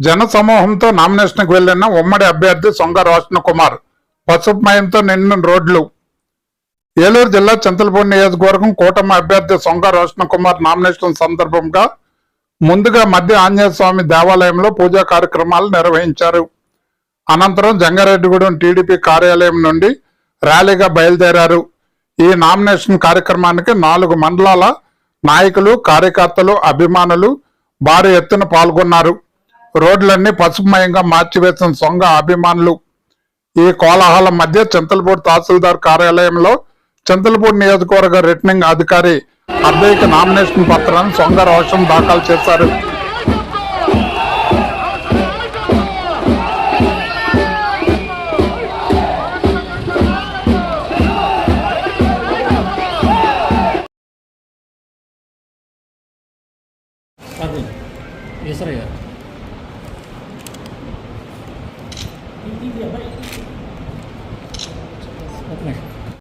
జన సమూహంతో నామినేషన్కు వెళ్ళిన ఉమ్మడి అభ్యర్థి సొంగ రోషన్ కుమార్ పసుపుమయంతో నిన్న రోడ్లు. ఏలూరు జిల్లా చింతలపూడి నియోజకవర్గం కూటమి అభ్యర్థి సొంగ రోషన్ కుమార్ నామినేషన్ సందర్భంగా ముందుగా మధ్య ఆంజనేయ స్వామి దేవాలయంలో పూజా కార్యక్రమాలు నిర్వహించారు. అనంతరం జంగారెడ్డిగూడెం టీడీపీ కార్యాలయం నుండి ర్యాలీగా బయలుదేరారు. ఈ నామినేషన్ కార్యక్రమానికి నాలుగు మండలాల నాయకులు కార్యకర్తలు అభిమానులు భారీ ఎత్తున పాల్గొన్నారు. రోడ్లన్నీ పసుపుమయంగా మార్చివేసిన సొంగ అభిమానులు ఈ కోలాహలం మధ్య చింతలపూడి తహసీల్దార్ కార్యాలయంలో చింతలపూడి నియోజకవర్గ రిటర్నింగ్ అధికారి అద్దెకి నామినేషన్ పత్రాన్ని సొంగ రోషన్ దాఖలు చేశారు. అది. Hindi niya ba